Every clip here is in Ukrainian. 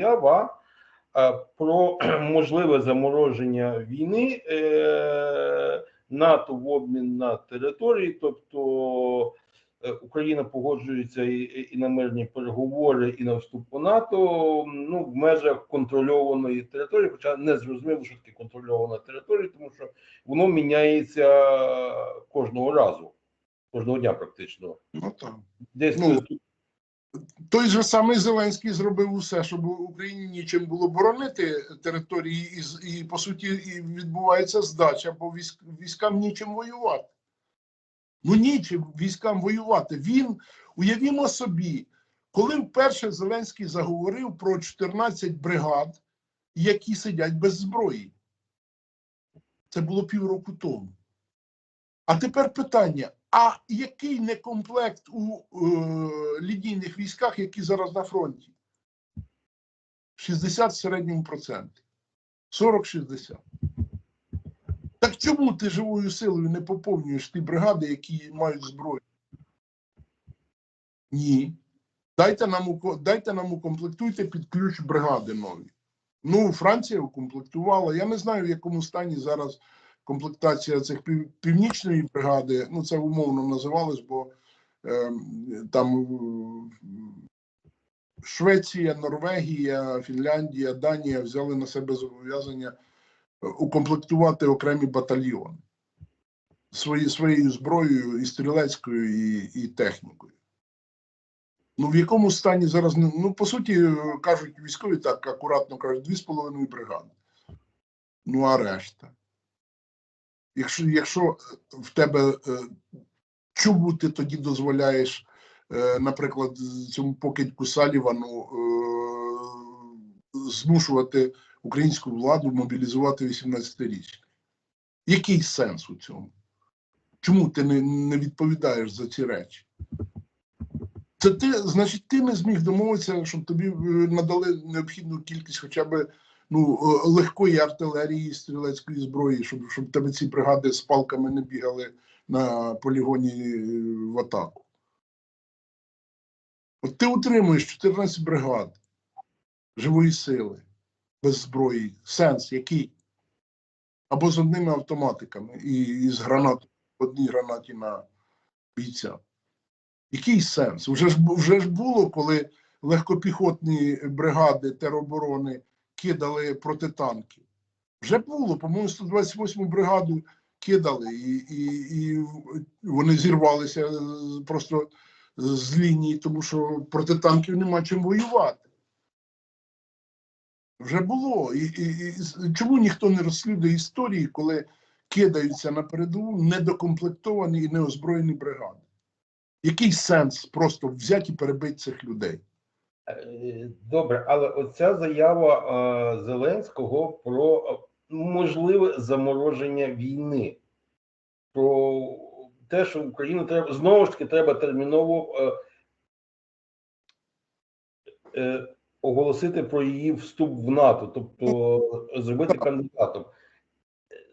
заява е, про можливе замороження війни е, НАТО в обмін на території, тобто е, Україна погоджується і, і на мирні переговори, і на вступ у НАТО ну, в межах контрольованої території, хоча не зрозуміло, що таке контрольована територія, тому що воно міняється кожного разу, кожного дня практично. Ну так. Десь Ну, Той же самий Зеленський зробив усе, щоб Україні нічим було боронити території, і, і по суті і відбувається здача, бо військ, військам нічим воювати. Ну нічим військам воювати. Він уявімо собі, коли вперше Зеленський заговорив про 14 бригад, які сидять без зброї. Це було півроку тому. А тепер питання: а який некомплект у е, лінійних військах, які зараз на фронті? 60 в середньому проценті. 40-60. Так чому ти живою силою не поповнюєш ті бригади, які мають зброю? Ні. Дайте нам, дайте нам укомплектуйте під ключ бригади нові. Ну, Франція укомплектувала. Я не знаю, в якому стані зараз комплектація цих пів, північної бригади. Ну, це умовно називалось, бо е, там Швеція, Норвегія, Фінляндія, Данія взяли на себе зобов'язання е, укомплектувати окремі батальйони свої, своєю зброєю і стрілецькою, і, і технікою. Ну, в якому стані зараз, ну, ну, по суті, е, кажуть військові так акуратно кажуть, дві з половиною бригади. Ну, а решта. Якщо, якщо в тебе е, чому ти тоді дозволяєш, е, наприклад, цьому покидьку Салівану е, змушувати українську владу мобілізувати 18-річних? Який сенс у цьому? Чому ти не, не відповідаєш за ці речі? Це ти, значить, ти не зміг домовитися, щоб тобі е, надали необхідну кількість хоча б ну, е, легкої артилерії, стрілецької зброї, щоб, щоб тебе ці бригади з палками не бігали на полігоні е, в атаку. От ти утримуєш 14 бригад живої сили без зброї. Сенс який? Або з одними автоматиками і, і з гранат, одній гранаті на бійця. Який сенс? Вже ж, вже ж було, коли легкопіхотні бригади тероборони кидали протитанки. Вже було, по-моєму, 128 бригаду кидали, і, і, і вони зірвалися просто з лінії, тому що проти танків нема чим воювати. Вже було. І, і, і чому ніхто не розслідує історії, коли кидаються на передову недокомплектовані і неозброєні бригади? Який сенс просто взяти і перебити цих людей? Е, Добре, але оця заява е, Зеленського про е, можливе замороження війни, про те, що Україну треба знову ж таки треба терміново оголосити про її вступ в НАТО, тобто зробити кандидатом.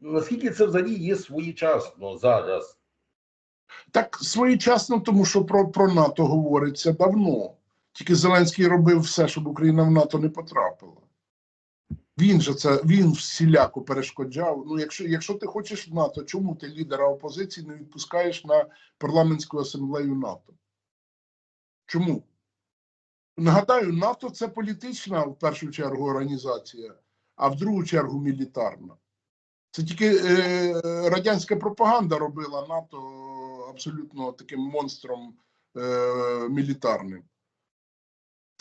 Наскільки це взагалі є своєчасно зараз? Так своєчасно, тому що про, про НАТО говориться давно. Тільки Зеленський робив все, щоб Україна в НАТО не потрапила. Він же це він всіляко перешкоджав. Ну, якщо, якщо ти хочеш в НАТО, чому ти лідера опозиції не відпускаєш на парламентську асамблею НАТО? Чому? Нагадаю, НАТО це політична в першу чергу організація, а в другу чергу мілітарна. Це тільки е, радянська пропаганда робила НАТО абсолютно таким монстром е, мілітарним.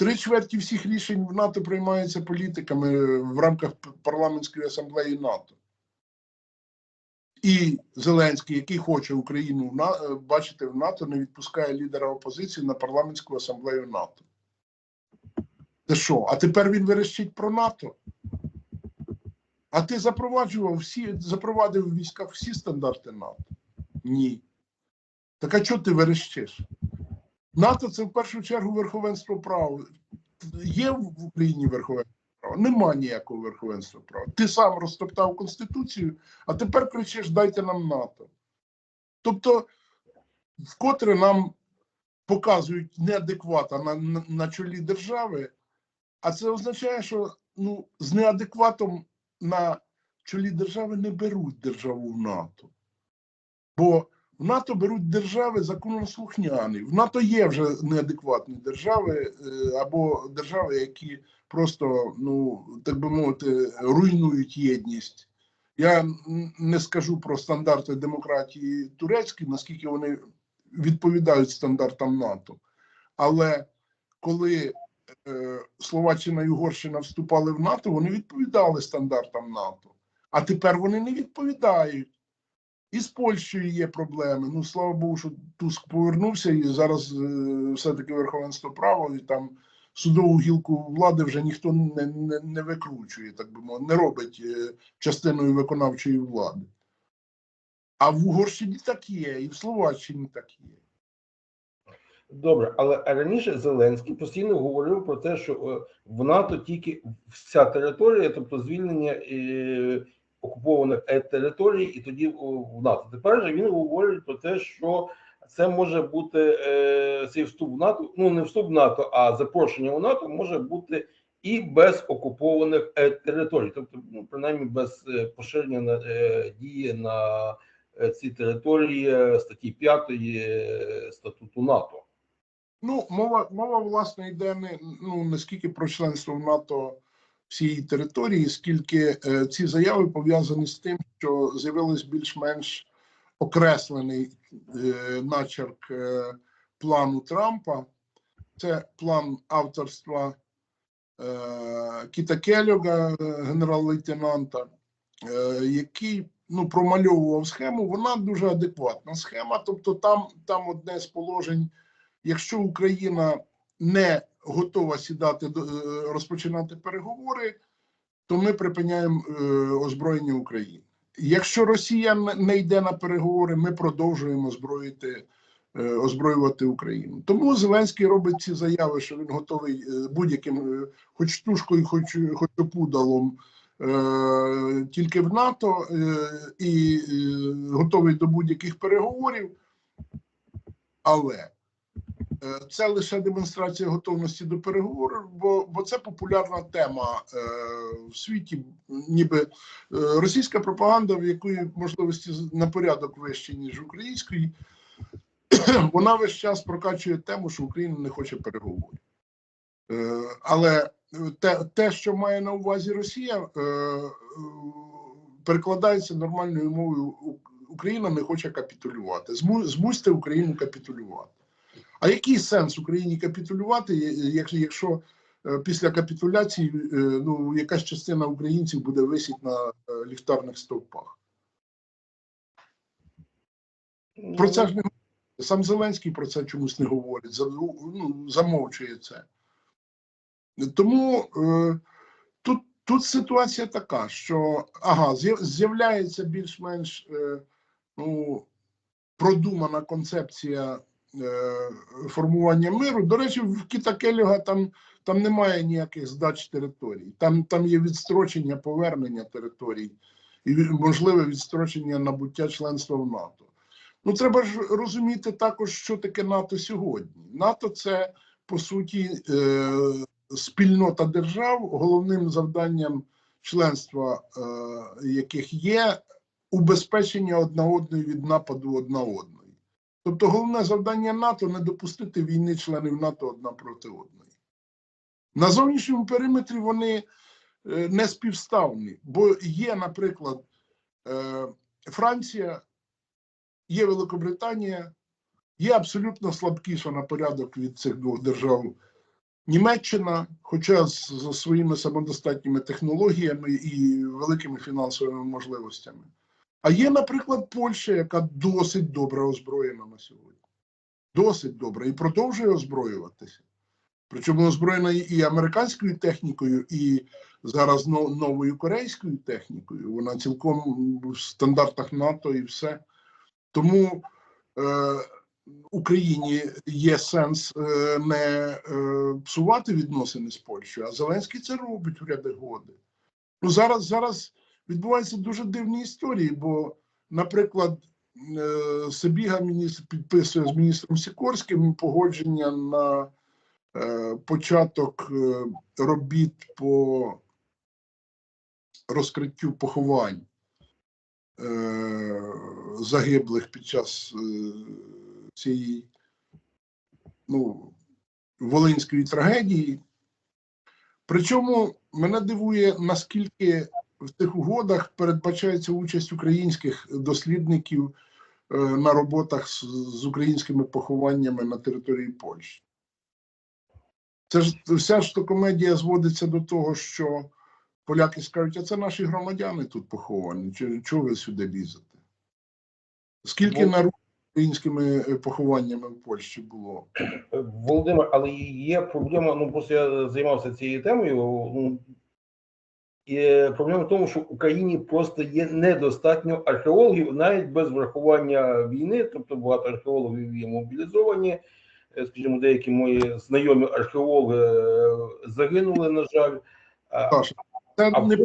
Три чверті всіх рішень в НАТО приймаються політиками в рамках парламентської асамблеї НАТО. І Зеленський, який хоче Україну е, бачити в НАТО, не відпускає лідера опозиції на парламентську асамблею НАТО. Це що? А тепер він верещить про НАТО? А ти запроваджував всі, запровадив в військах всі стандарти НАТО? Ні. Так а чого ти верещиш? НАТО це в першу чергу верховенство права. Є в Україні верховенство права? Нема ніякого верховенства права. Ти сам розтоптав Конституцію, а тепер кричиш: дайте нам НАТО. Тобто, вкотре нам показують неадеквата на, на, на чолі держави А це означає, що ну, з неадекватом на чолі держави не беруть державу в НАТО. Бо в НАТО беруть держави законослухняні. В НАТО є вже неадекватні держави е, або держави, які просто, ну так би мовити, руйнують єдність. Я не скажу про стандарти демократії турецькі, наскільки вони відповідають стандартам НАТО. Але коли е, Словаччина і Угорщина вступали в НАТО, вони відповідали стандартам НАТО. А тепер вони не відповідають. І з Польщею є проблеми. Ну, слава Богу, що Туск повернувся, і зараз е, все-таки верховенство права, і там судову гілку влади вже ніхто не, не, не викручує, так би мовити, не робить е, частиною виконавчої влади. А в Угорщині так є, і в Словаччині так є. Добре, але раніше Зеленський постійно говорив про те, що е, в НАТО тільки вся територія, тобто звільнення окупованих е, територій, і тоді в НАТО. Тепер же він говорить про те, що це може бути е, цей вступ в НАТО, ну не вступ в НАТО, а запрошення у НАТО може бути і без окупованих е, територій, тобто, ну принаймні без е, поширення на е, дії на ці території статті 5 е, статуту НАТО. Ну, мова, мова власне йде не ну не скільки про членство в НАТО всієї території, скільки е, ці заяви пов'язані з тим, що з'явилось більш-менш окреслений е, начерк е, плану Трампа. Це план авторства Кіта Келлога, е, генерал-лейтенанта, який ну, промальовував схему. Вона дуже адекватна схема. Тобто, там, там одне з положень якщо Україна не готова сідати е, розпочинати переговори, то ми припиняємо е, озброєння України. Якщо Росія не- йде на переговори, ми продовжуємо озброїти е, озброювати Україну. Тому Зеленський робить ці заяви, що він готовий будь-яким, хоч штушкою, хоч, хоч опудалом. Тільки в НАТО і готовий до будь-яких переговорів, але Це лише демонстрація готовності до переговорів, бо, бо це популярна тема е, в світі. Ніби е, російська пропаганда, в якої можливості на порядок вищі, ніж української, вона весь час прокачує тему, що Україна не хоче переговорів. Е, але те, те, що має на увазі Росія, е, е, перекладається нормальною мовою. Україна не хоче капітулювати. Змусьте Україну капітулювати. А який сенс Україні капітулювати, якщо, е, після капітуляції е, ну, якась частина українців буде висіти на е, ліхтарних стовпах? Про це ж не. Сам Зеленський про це чомусь не говорить, ну, замовчує це. Тому е, тут, тут ситуація така, що ага, з'яв- з'являється більш-менш е, ну, продумана концепція формування миру. До речі, в Кіта Келлога там, там немає ніяких здач територій. Там, там є відстрочення повернення територій і можливе відстрочення набуття членства в НАТО. Ну, треба ж розуміти також, що таке НАТО сьогодні. НАТО це по суті е, спільнота держав, головним завданням членства, е, яких є убезпечення одна одної від нападу одна одної. Тобто головне завдання НАТО не допустити війни членів НАТО одна проти одної. На зовнішньому периметрі вони е, не співставні, бо є, наприклад, е, Франція, є Великобританія, є абсолютно слабкіша на порядок від цих двох держав Німеччина, хоча з, своїми самодостатніми технологіями і великими фінансовими можливостями. А є, наприклад, Польща, яка досить добре озброєна на сьогодні. Досить добре і продовжує озброюватися. Причому озброєна і американською технікою, і зараз новою корейською технікою. Вона цілком в стандартах НАТО і все. Тому е, Україні є сенс е, не е, псувати відносини з Польщею, а Зеленський це робить в ряди годи. Ну зараз, зараз відбуваються дуже дивні історії, бо, наприклад, е, Сибіга міністр підписує з міністром Сікорським погодження на е, початок е, робіт по розкриттю поховань загиблих під час цієї ну, волинської трагедії. Причому мене дивує, наскільки в цих угодах передбачається участь українських дослідників е, на роботах з, українськими похованнями на території Польщі. Це ж вся ж то комедія зводиться до того, що поляки скажуть, а це наші громадяни тут поховані. Чого ви сюди лізете? Скільки народу українськими е, похованнями в Польщі було? Володимир, але є проблема. Ну просто я займався цією темою. Ну і е, проблема в тому, що в Україні просто є недостатньо археологів, навіть без врахування війни. Тобто багато археологів є мобілізовані. Е, Скажімо, деякі мої знайомі археологи е, загинули, на жаль. Це А не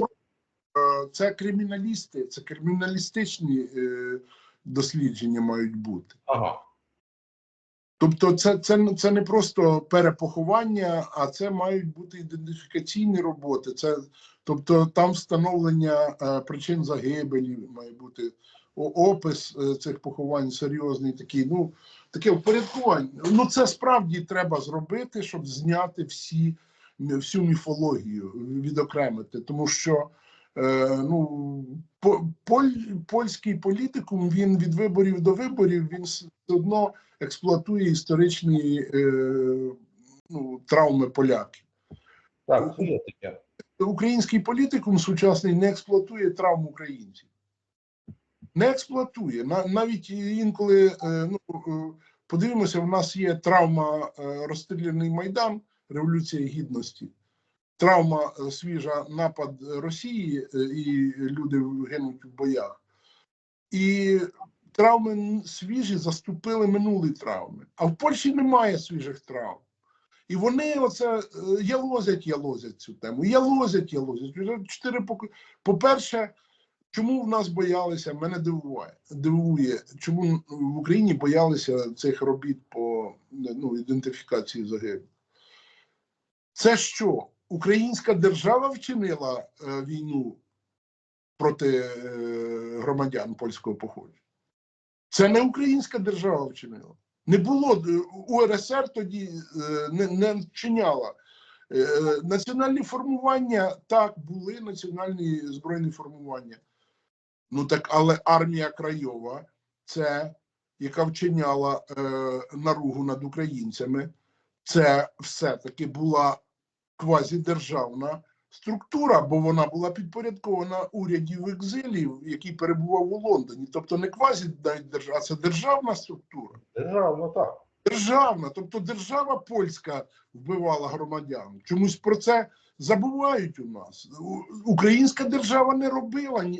це криміналісти, це криміналістичні дослідження мають бути. Ага. Тобто, це, це, це не просто перепоховання, а це мають бути ідентифікаційні роботи. Це, тобто там встановлення е, причин загибелі має бути опис е, цих поховань серйозний, такий, ну таке впорядкування. Ну це справді треба зробити, щоб зняти всі всю міфологію, відокремити, тому що. Е, ну, поль, польський політикум він від виборів до виборів він все одно експлуатує історичні е, ну, травми поляків. Так, таке. Український політикум сучасний не експлуатує травм українців. Не експлуатує. Навіть інколи е, ну, подивимося, в нас є травма розстріляний Майдан, Революція Гідності. Травма е, свіжа напад Росії, е, і люди гинуть в боях. І травми свіжі заступили минулі травми. А в Польщі немає свіжих травм. І вони оце е, ялозять, ялозять цю тему. Ялозять, ялозять. Вже чотири. По-перше, чому в нас боялися? Мене дивує, дивує, чому в Україні боялися цих робіт по ну, ідентифікації загиблих. Це що? Українська держава вчинила е, війну проти е, громадян польського походження. Це не українська держава вчинила. Не було е, УРСР тоді не, не вчиняла. Національні формування так були національні збройні формування. Ну так, але армія Крайова, це яка вчиняла е, наругу над українцями, це все-таки була квазідержавна структура, бо вона була підпорядкована уряді в екзилі, який перебував у Лондоні. Тобто не квазідержава, а це державна структура. Державно так. Державна, тобто держава польська вбивала громадян. Чомусь про це забувають у нас. Українська держава не робила е,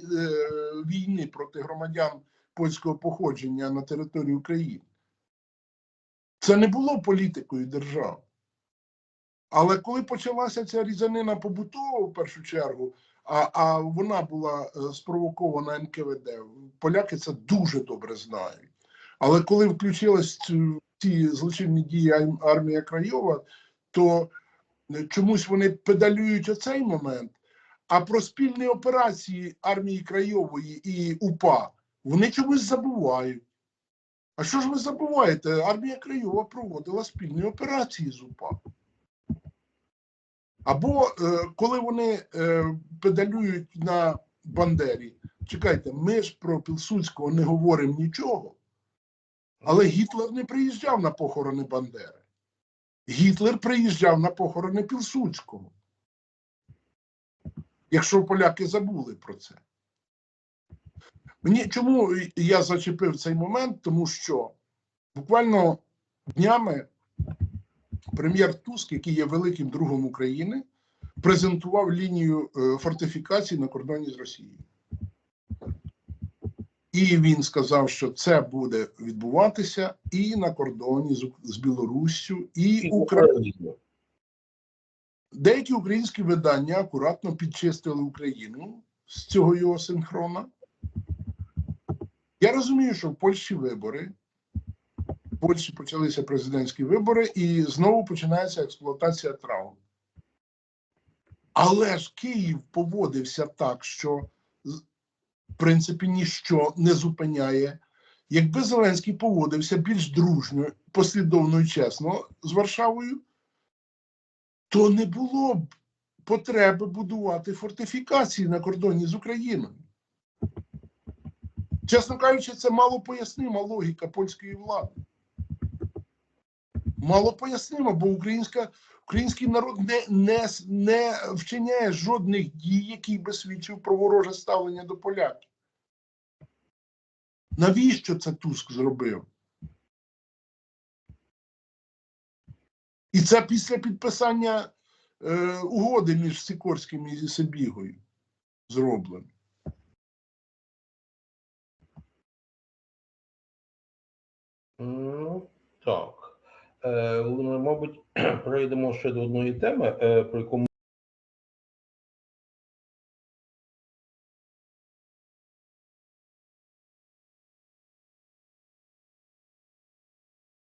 війни проти громадян польського походження на території України. Це не було політикою держави. Але коли почалася ця різанина побутова в першу чергу, а, а вона була е, спровокована НКВД, поляки це дуже добре знають. Але коли включилась цю- ці злочинні дії армія Крайова, то е, чомусь вони педалюють оцей момент. А про спільні операції армії Крайової і УПА вони чомусь забувають. А що ж ви забуваєте? Армія Крайова проводила спільні операції з УПА. Або е, коли вони е, педалюють на Бандері, чекайте, ми ж про Пілсудського не говоримо нічого. Але Гітлер не приїжджав на похорони Бандери. Гітлер приїжджав на похорони Пілсудського. Якщо поляки забули про це. Мені чому я зачепив цей момент? Тому що буквально днями прем'єр Туск, який є великим другом України, презентував лінію е, фортифікацій на кордоні з Росією. І він сказав, що це буде відбуватися і на кордоні з, з Білоруссю, і Україною. Деякі українські видання акуратно підчистили Україну з цього його синхрона. Я розумію, що в Польщі вибори, Польщі почалися президентські вибори, і знову починається експлуатація травм. Але ж Київ поводився так, що в принципі ніщо не зупиняє. Якби Зеленський поводився більш дружньо, послідовно і чесно з Варшавою, то не було б потреби будувати фортифікації на кордоні з Україною. Чесно кажучи, це мало пояснима логіка польської влади. Мало пояснима, бо українська, український народ не, не, не вчиняє жодних дій, які би свідчив про вороже ставлення до поляків. Навіщо це Туск зробив? І це після підписання е, угоди між Сікорським і Сибігою зроблено. Ну, так. Е, мабуть, перейдемо ще до одної теми, е, про яку ми